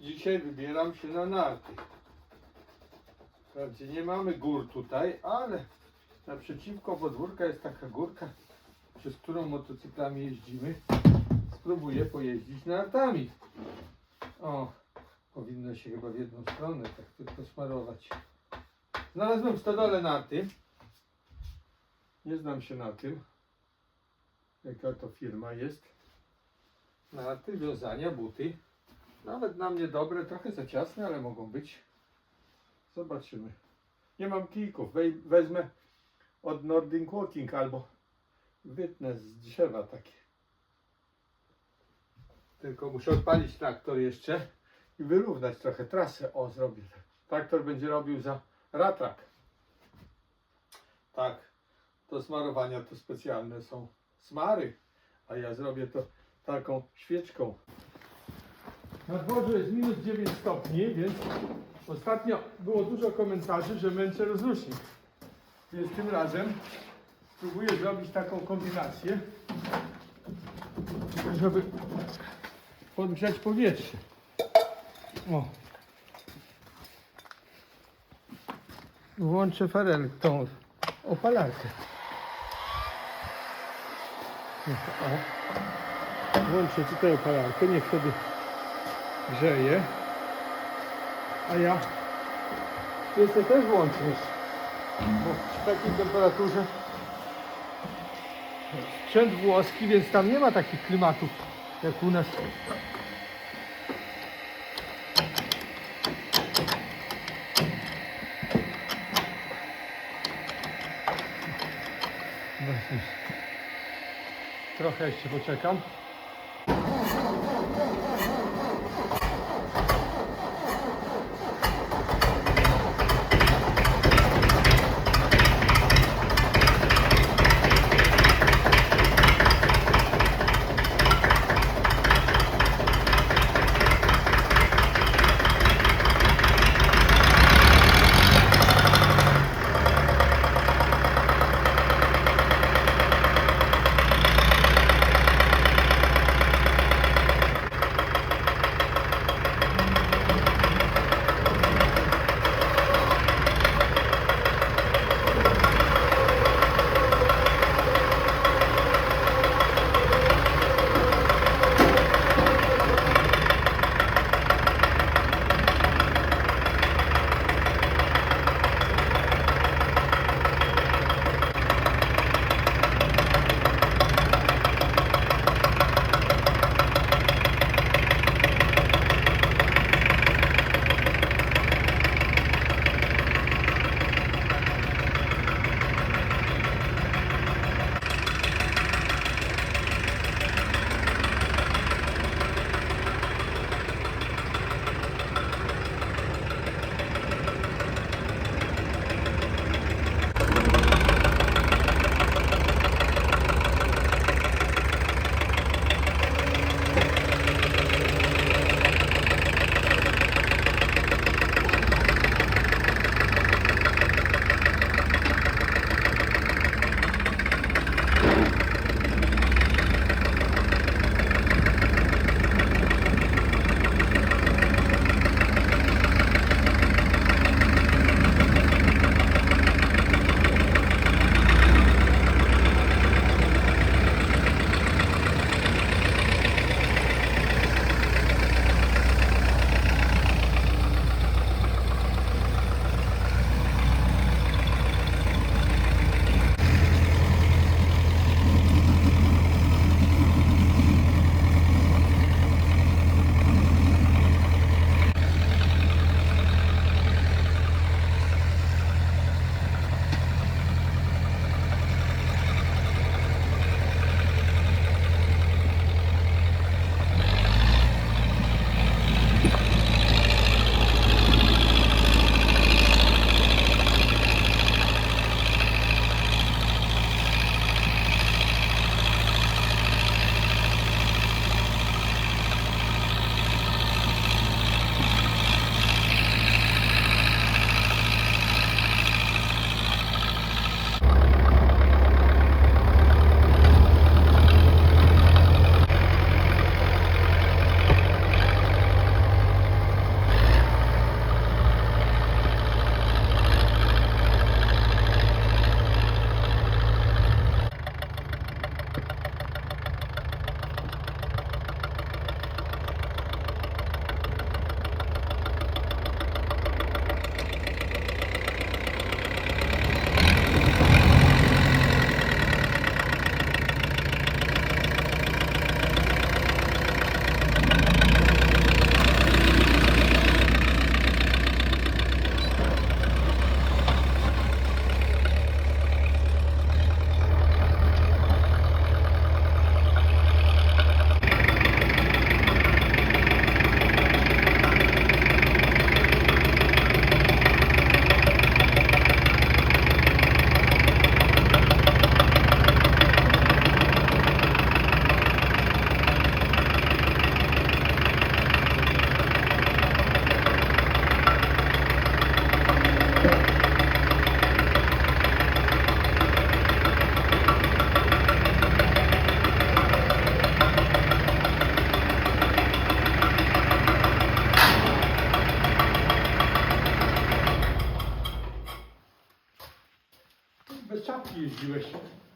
dzisiaj wybieram się na narty. Wprawdzie nie mamy gór tutaj, ale naprzeciwko podwórka jest taka górka, przez którą motocyklami jeździmy. Spróbuję pojeździć nartami. O, powinno się chyba w jedną stronę tak tylko smarować. Znalazłem w stodole narty. Nie znam się na tym, jaka to firma jest. Narty, wiązania, buty. Nawet na mnie dobre, trochę za ciasne, ale mogą być. Zobaczymy. Nie mam kijków. Wej- Wezmę od Nordic Walking albo wytnę z drzewa takie. Tylko muszę odpalić traktor jeszcze i wyrównać trochę trasę. O, zrobię. tak. Traktor będzie robił za ratrak. Tak, do smarowania to specjalne są smary, a ja zrobię to taką świeczką. Na dworze jest minus 9 stopni, więc ostatnio było dużo komentarzy, że męczę rozrusznik. Więc tym razem spróbuję zrobić taką kombinację, żeby podgrzać powietrze. O. Włączę farel, tą opalarkę. O. Włączę tutaj opalarkę, niech wtedy grzeje. A ja jeszcze też włączę, bo przy takiej temperaturze sprzęt włoski, więc tam nie ma takich klimatów jak u nas. Trochę jeszcze poczekam.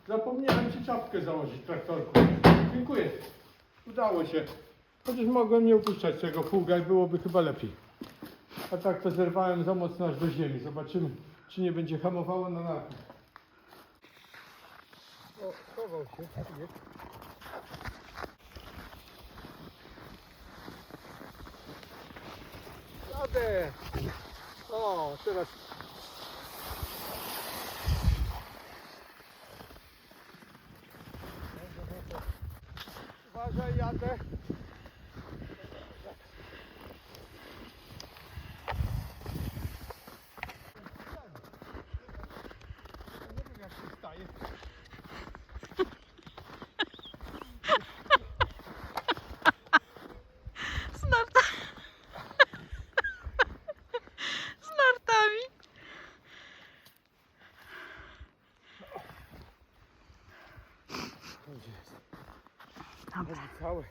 Zapomniałem ci czapkę założyć traktorku. Dziękuję. Udało się. Chociaż mogłem nie upuszczać tego pługa i byłoby chyba lepiej. A tak to zerwałem za mocno aż do ziemi. Zobaczymy, czy nie będzie hamowało na nartach. O, schował się. Jest. Jadę! O, teraz Uważaj, jadę. Nie wiem jak się staje. Z nartami. Z nartami. Gdzie jest? Robi całe.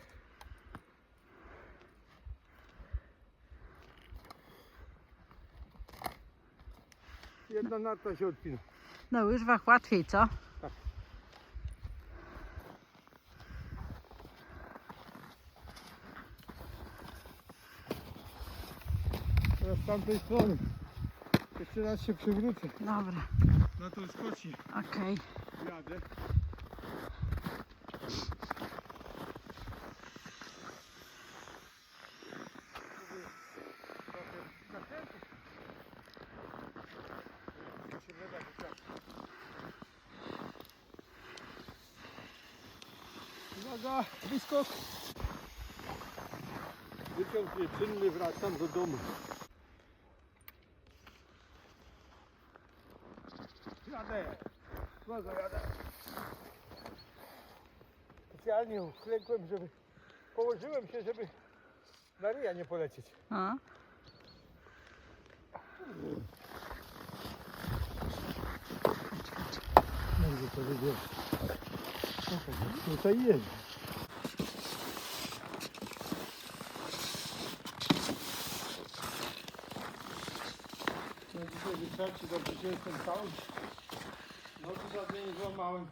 Jedna narta się odpina. Na łyżwach łatwiej, co? Teraz z tamtej strony. Jeszcze raz się przewrócę. Dobra, Na tą skoczni okej. jadę. Uwaga, wyskok. Wyciąg nieczynny, wracam do domu. Jadę. Uwaga, jadę. Specjalnie uklękłem, żeby... Położyłem się, żeby na ryja nie polecieć. A? Może to wybiorę. Tutaj jest. Dzisiaj wystarczy, dobrze się jestem cały. Nogi żadnej nie złamałem.